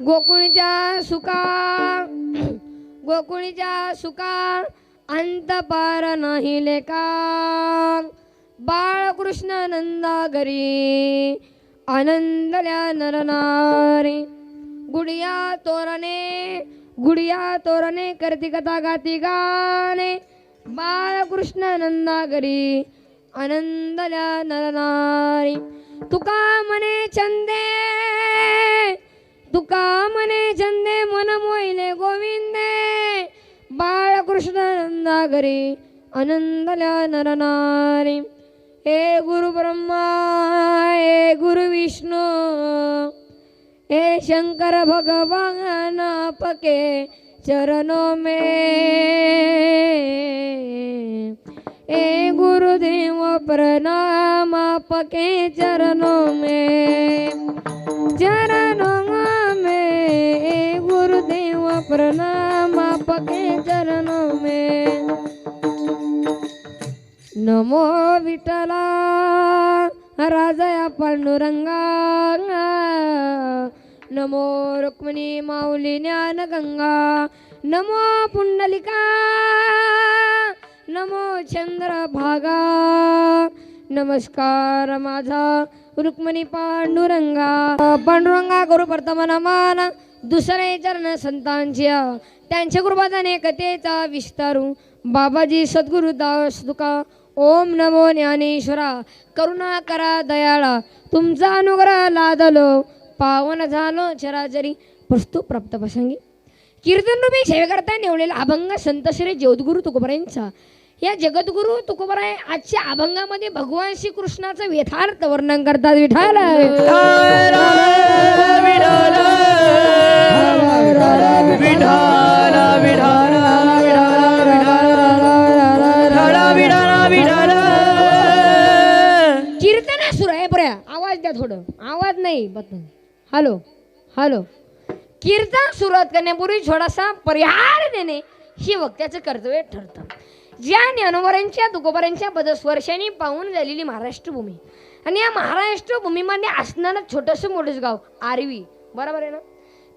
गोकुळीच्या सुका गोकुळीच्या सुका अंतपार नाही लेका. बाळकृष्ण नंदा घरी आनंदल्या नरनारी. गुडिया तोरणे गुडिया तोरणे करती कथा गाती गाणे. बाळकृष्ण नंदा घरी आनंदल्या नरनारी. तुका मने चंदे तुका मने चंदे मन मोहिले गोविंदे. बाळकृष्ण नंदा घरी आनंदल्या नरनारी. हे गुरु ब्रह्मा हे गुरु विष्णू. हे शंकर भगवान पके चरणो मे. हे गुरुदेव प्रणाम पके चरणो मे. चरणो प्रणाम आपके चरणों में नमो विठला राजया पांडुरंगा। नमो रुक्मिणी माऊली ज्ञान गंगा नमो पुंडलिका। नमो चंद्रभागा। नमस्कार माझा रुक्मिणी पांडुरंगा। पांडुरंगा गुरु प्रथमनमान दुसरे चरण संतांची त्यांच्या कृपादाने कथेचा विस्तारू. बाबाजी सद्गुरु दास तुका ओम नमो ज्ञानेश्वरा. करुणा करा दयाळा तुमचा अनुग्रह लादलो. पावन झालो चराचरी प्रस्तु प्राप्त प्रसंगी. कीर्तनरूपी सेवेकरता निवडलेला अभंग संत श्री ज्योतगुरु तुकोबरायांचा. या जगद्गुरु तुकोबराय आजच्या अभंगामध्ये भगवान श्री कृष्णाचं व्यथार्थ वर्णन करतात. विठाल कीर्तन सुर आहे बऱ्या आवाज द्या थोडं. आवाज नाही बटन हॅलो हॅलो. कीर्तन सुरुवात करण्यापूर्वी थोडासा परिहार देणे ही वक्त्याचं कर्तव्य ठरतं. ज्या ज्ञानोबरांच्या तुकोबरांच्या बदस्वर्षांनी पाहून झालेली महाराष्ट्र भूमी आणि या महाराष्ट्र भूमीमध्ये असणारं छोटंसं मोठंच गाव आरवी. बरोबर आहे ना?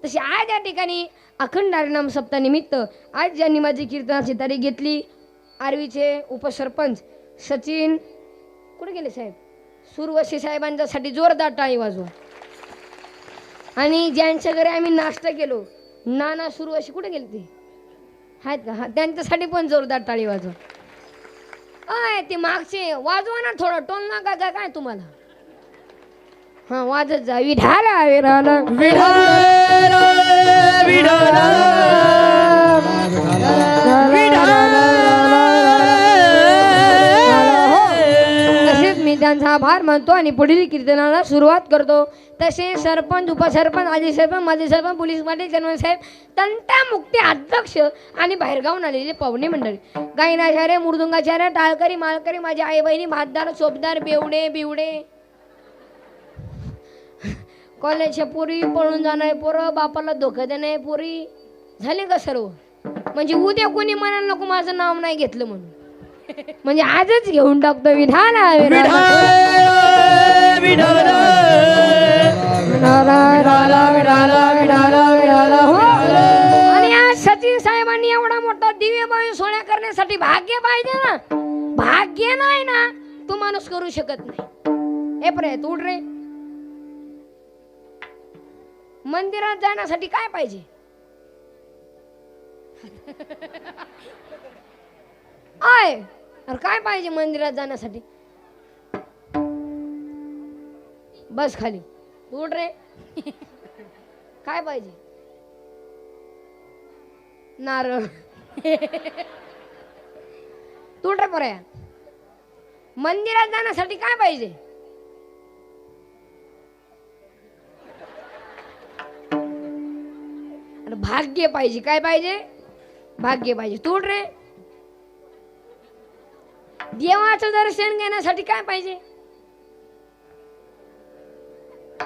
तशी आज या ठिकाणी अखंड हरिनाम सप्तानिमित्त आज ज्यांनी माझी कीर्तनाची तारीख घेतली आरवीचे उपसरपंच सचिन कुठे गेले साहेब? सुरवशी साहेबांच्यासाठी जोरदार टाळी वाजवा. आणि ज्यांच्या घरी आम्ही नाश्ता केलो नाना सुरवशी कुठे गेले ते? आहेत का? हा त्यांच्यासाठी पण जोरदार टाळी वाजवा. अय ते मागचे वाजवा ना थोडं टोल नका काय तुम्हाला? हा वाजत जा. विढाला विढाला. तसेच मी त्यांचा आभार मानतो आणि पुढील कीर्तनाला सुरुवात करतो. तसे सरपंच उपसरपंच आजी सरपंच माजी सरपंच पोलीस पाटील साहेब तंटा मुक्ती अध्यक्ष आणि बाहेरगावून आलेले पाहुणे मंडळी. गायनाचार्य मृदुंगाचार्य टाळकरी माळकरी माझी आई बहिणी भातदार चोपदार बेवडे बिवडे. कॉलेजच्या पोरी पळून जाणार पोरं बापाला धोका देणार पोरी. झाले का सर्व? म्हणजे उद्या कोणी म्हणाल नको माझं नाव नाही घेतलं म्हणून. म्हणजे आजच घेऊन टाकतो विधान आणि आज सचिन साहेबांनी एवढा मोठा दिव्य बाई सोहळ्या करण्यासाठी भाग्य पाहिजे ना. भाग्य नाही ना तू माणूस करू शकत नाही. हे प्रयत उठ रे. मंदिरात जाण्यासाठी काय पाहिजे? आय अरे काय पाहिजे मंदिरात जाण्यासाठी? बस खाली. उठ रे. काय पाहिजे? नारळ. तुट रे पर्या. मंदिरात जाण्यासाठी काय पाहिजे? आणि भाग्य पाहिजे. काय पाहिजे? भाग्य पाहिजे. तोड रे. देवाचं दर्शन घेण्यासाठी काय पाहिजे?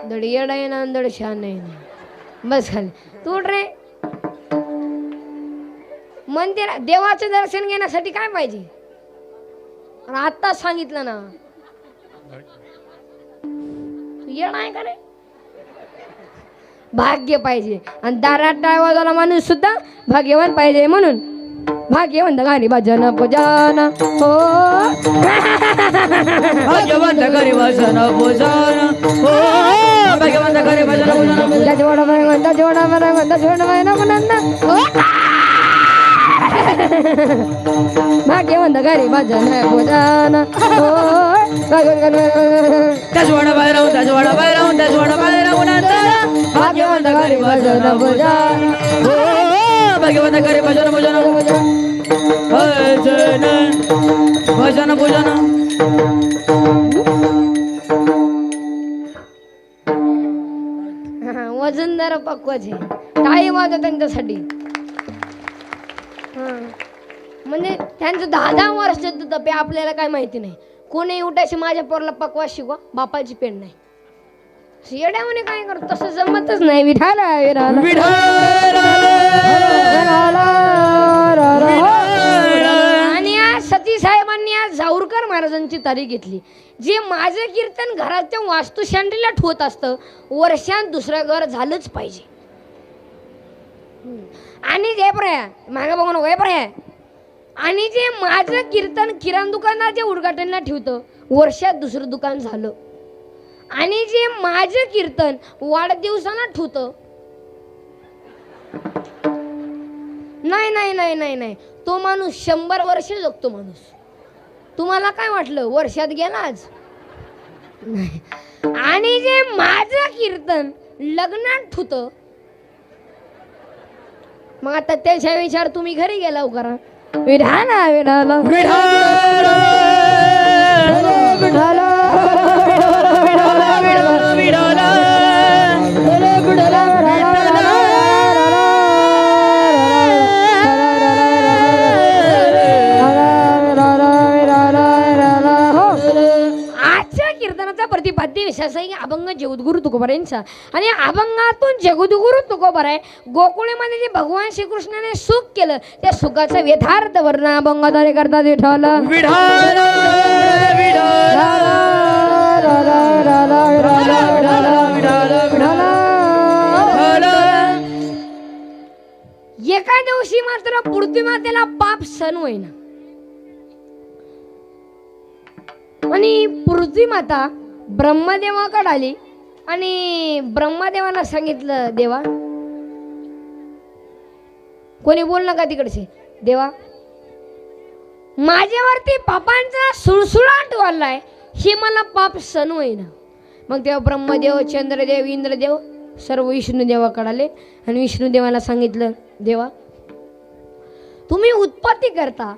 दडियड येड आहे ना दड शान आहे ना बस खाली. तोड रे. मंदिर देवाचं दर्शन घेण्यासाठी काय पाहिजे? आत्ताच सांगितलं ना. तू येड आहे का रे? भाग्य पाहिजे आणि दारात टाळवाजाला माणूस सुद्धा भाग्यवान पाहिजे म्हणून भाग्यवंत गाणी भजन पूजन हो भाग्यवंत करी भजन भोजन हो भाग्यवंत भजन भोजन दजवड भगवंत जोड भगवंत जोड नंद भाग्यवंत भजन हो त्याचवड बाहेर राहून त्याचवड बाहेर राहून त्याचवड बाहेर राहून नंतर भाग्यवंत करी भजन भोजन हो भाग्यवंत करी भजन भोजन भजन भजन भोजन वजनदार पक्वाचे टाळी वाजव त्यांच्यासाठी? म्हणजे त्यांचं दहा दहा वर्ष तपे आपल्याला काय माहिती नाही. कोणी उठायचे माझ्या पोरला पकवा शिकवा बापाची पेन नाही. येड्यामध्ये काय करतो? तसं जमतच नाही. विठाला विठाला. आणि आज सती साहेबांनी आज जाऊरकर महाराजांची तारीख घेतली. जे माझं कीर्तन घराच्या वास्तुशांडीला ठेवत असतं वर्षात दुसरं घर झालंच पाहिजे. आणि जे पर्याय. मागं बघून वय पर्याय. आणि जे माझं कीर्तन किराण दुकानाच्या उद्घाटनला ठेवतं वर्षात दुसरं दुकान झालं. आणि जे माझं कीर्तन वाढदिवसाला ठेवतं नाही नाही नाही नाही नाही. तो माणूस शंभर वर्ष जगतो माणूस. तुम्हाला काय वाटलं? वर्षात गेला आज? आणि जे माझं कीर्तन लग्नात ठुत मग आता त्याच्या विचार तुम्ही घरी गेला करा. विधाना विधाला आजच्या कीर्तनाचा प्रतिपाद्य अभंग जगद्गुरु तुकोबरायांचा आणि अभंगातून जगद्गुरु तुकोबर गोकुळीमध्ये जे भगवान श्रीकृष्णाने सुख केलं त्या सुखाचं यथार्थ वर्ण अभंगाद्वारे करतात विठ्ठल. एका दिवशी मात्र पृथ्वी मातेला पाप सण होईना. आणि पृथ्वी माता ब्रह्मदेवाकडे आली आणि ब्रह्मदेवाला सांगितलं देवा कोणी बोल नका तिकडचे. देवा माझ्यावरती पापांचा सुळसुळाट वाढलाय हे मला पाप सण होईना. मग तेव्हा ब्रह्मदेव चंद्रदेव इंद्रदेव सर्व विष्णुदेवाकडे आले आणि विष्णुदेवाला सांगितलं देवा तुम्ही उत्पत्ती करता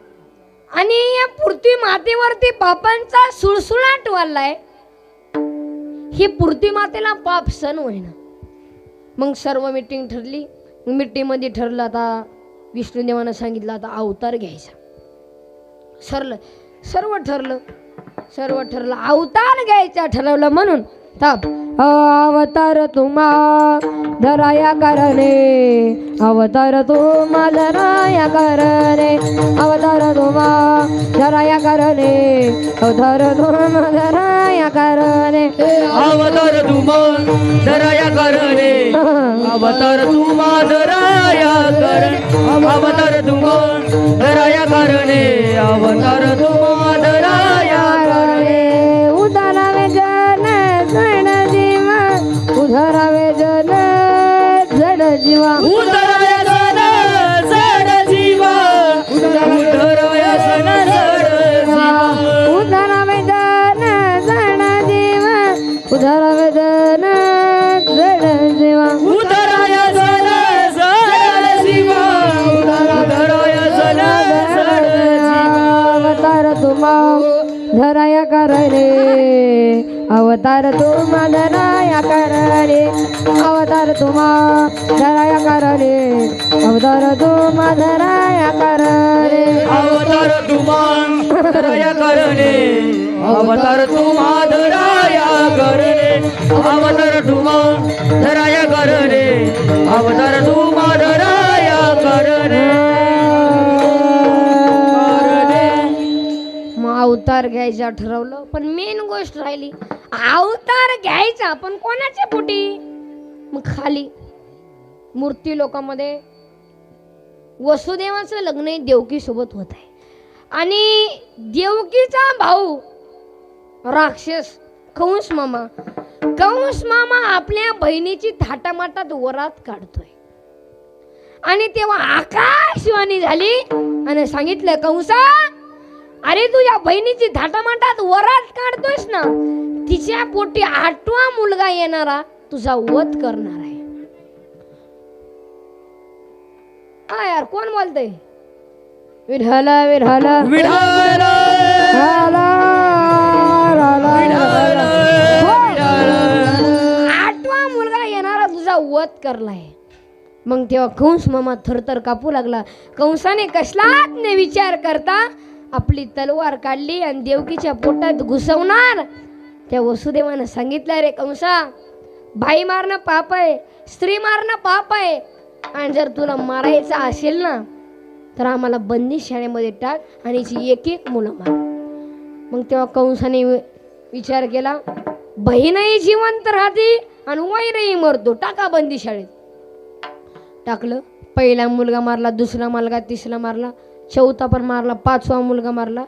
आणि या पृथ्वी मातेवरती पापांचा सुळसुळाट वाढलाय ही पूर्ती मातेला पाप सण होईना. मग सर्व मिटिंग ठरली. मिटिंगमध्ये ठरलं आता विष्णुदेवानं सांगितलं आता अवतार घ्यायचा. सरलं. सर्व ठरलं. सर्व ठरलं. अवतार घ्यायचा ठरवलं म्हणून. थांब. अवतार तुम्हा धराया करणे. अवतार तुम्हा धराया करणे. अवतार तुम्हा धराया करणे. अवतार तुम्हा धराया करणे. अवतार तुम्हा धराया करणे. अवतार तुम्हा धराया करणे. अवतार तुम्हा धराया करणे. अवतार तुम्हा धराया करणे. अवतार तुम्हा धराया करणे. अवतार तुम्हा धराया करणे. अवतार तुम्हा धराया करणे. अवतार तुमान दराया करणे. अवतार तुम्हा दराया करणे. अवतार तुम्हा दराया करणे. अवतार तुम्हा धराया करणे. मग अवतार घ्यायचा ठरवलं पण मेन गोष्ट राहिली अवतार घ्यायचा पण कोणाच्या पोटी? मग खाली मूर्ती लोकांमध्ये वसुदेवाचं लग्न देवकी सोबत होत आहे. आणि देवकीचा भाऊ राक्षस कंस मामा कंस मामा आपल्या बहिणीची थाटामाटात वरात काढतोय. आणि तेव्हा आकाशवाणी झाली आणि सांगितलं कंसा अरे तुझ्या बहिणीची थाटामाटात वरात काढतोयस ना तिच्या पोटी आठवा मुलगा येणारा तुझा वध करणार आहे. हा यार कोण बोलतय? विढाला विढाला. आठवा मुलगा येणारा तुझा वध करलाय. मग तेव्हा कंस मामा थरथर कापू लागला. कंसाने कसलाच विचार करता आपली तलवार काढली आणि देवकीच्या पोटात घुसवणार. त्या वसुदेवानं सांगितलं रे कंसा बाई मारणं पाप आहे स्त्री मारणं पाप आहे. आणि जर तुला मारायचं असेल ना तर आम्हाला बंदी शाळेमध्ये टाक आणि हिची एक एक मुलं मार. मग तेव्हा कंसाने विचार केला बहीणही जिवंत राहते आणि वाईनही मरतो टाका बंदी शाळेत. टाकलं पहिला मुलगा मारला दुसरा मुलगा तिसरा मारला चौथा पण मारला पाचवा मुलगा मारला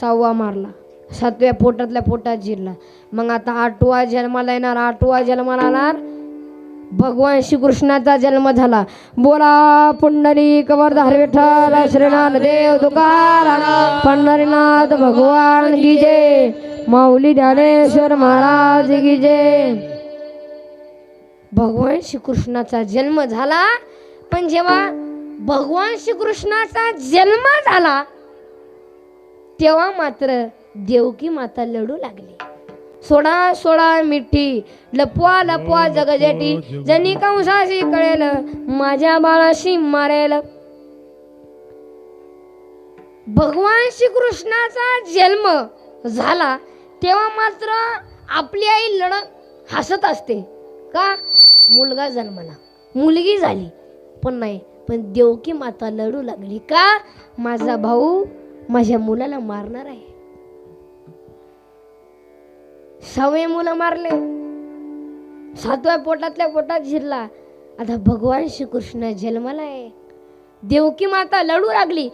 सहावा मारला सातव्या पोटातल्या पोटात जिरला. मग आता आठवा जन्माला येणार आठवा जन्माला येणार भगवान श्रीकृष्णाचा जन्म झाला. बोला पुंडरी कवरधार विठ्ठल श्रीनाथ देव तुकाराम पंढरीनाथ भगवान की जय. माऊली ज्ञानेश्वर महाराज की जय. भगवान श्रीकृष्णाचा जन्म झाला पण जेव्हा भगवान श्रीकृष्णाचा जन्म झाला तेव्हा मात्र देवकी माता लढू लागली. सोडा सोडा मिठी लपवा लपवा जगजेटी जनी कंसाशी कळेल माझ्या बाळाशी मारेल. भगवान श्रीकृष्णाचा जन्म झाला तेव्हा मात्र आपली आई लढत हसत असते. का? मुलगा जन्मला. मुलगी झाली पण नाही. पण देवकी माता लढू लागली का? माझा भाऊ माझ्या मुलाला मारणार आहे. सहावे मुलं मारले. सातव्या पोटातल्या पोटात शिरला. आता भगवान श्रीकृष्ण जन्माला आहे. देवकी माता लढू लागली.